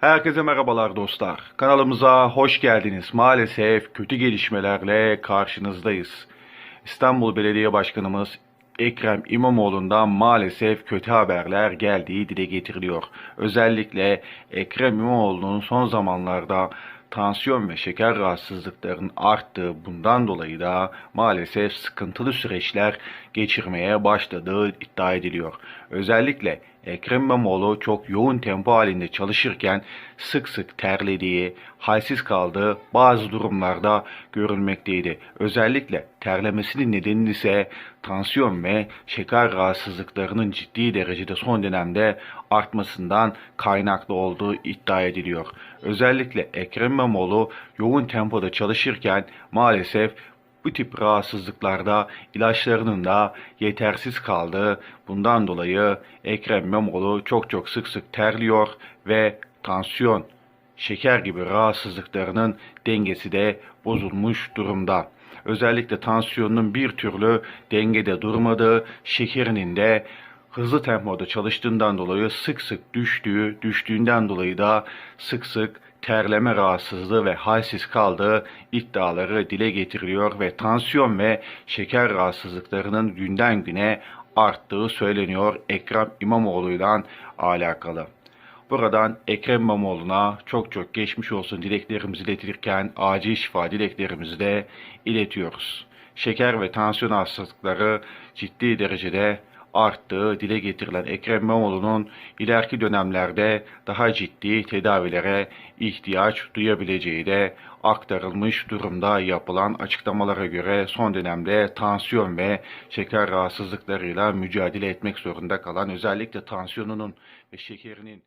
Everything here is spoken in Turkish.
Herkese merhabalar dostlar. Kanalımıza hoş geldiniz. Maalesef kötü gelişmelerle karşınızdayız. İstanbul Belediye Başkanımız Ekrem İmamoğlu'ndan maalesef kötü haberler geldiği dile getiriliyor. Özellikle Ekrem İmamoğlu'nun son zamanlarda tansiyon ve şeker rahatsızlıklarının arttığı bundan dolayı da maalesef sıkıntılı süreçler geçirmeye başladığı iddia ediliyor. Özellikle Ekrem İmamoğlu çok yoğun tempo halinde çalışırken sık sık terlediği, halsiz kaldığı bazı durumlarda görülmekteydi. Özellikle terlemesinin nedeni ise tansiyon ve şeker rahatsızlıklarının ciddi derecede son dönemde artmasından kaynaklı olduğu iddia ediliyor. Özellikle Ekrem İmamoğlu yoğun tempoda çalışırken maalesef bu tip rahatsızlıklarda ilaçlarının da yetersiz kaldığı bundan dolayı Ekrem İmamoğlu çok çok sık sık terliyor ve tansiyon, şeker gibi rahatsızlıklarının dengesi de bozulmuş durumda. Özellikle tansiyonunun bir türlü dengede durmadığı, şekerinin de hızlı tempoda çalıştığından dolayı sık sık düştüğü, düştüğünden dolayı da sık sık terleme rahatsızlığı ve halsiz kaldığı iddiaları dile getiriliyor ve tansiyon ve şeker rahatsızlıklarının günden güne arttığı söyleniyor Ekrem İmamoğlu'yla alakalı. Buradan Ekrem İmamoğlu'na çok çok geçmiş olsun dileklerimizi iletirken acil şifa dileklerimizi de iletiyoruz. Şeker ve tansiyon hastalıkları ciddi derecede arttığı dile getirilen Ekrem İmamoğlu'nun ileriki dönemlerde daha ciddi tedavilere ihtiyaç duyabileceği de aktarılmış durumda yapılan açıklamalara göre son dönemde tansiyon ve şeker rahatsızlıklarıyla mücadele etmek zorunda kalan özellikle tansiyonunun ve şekerinin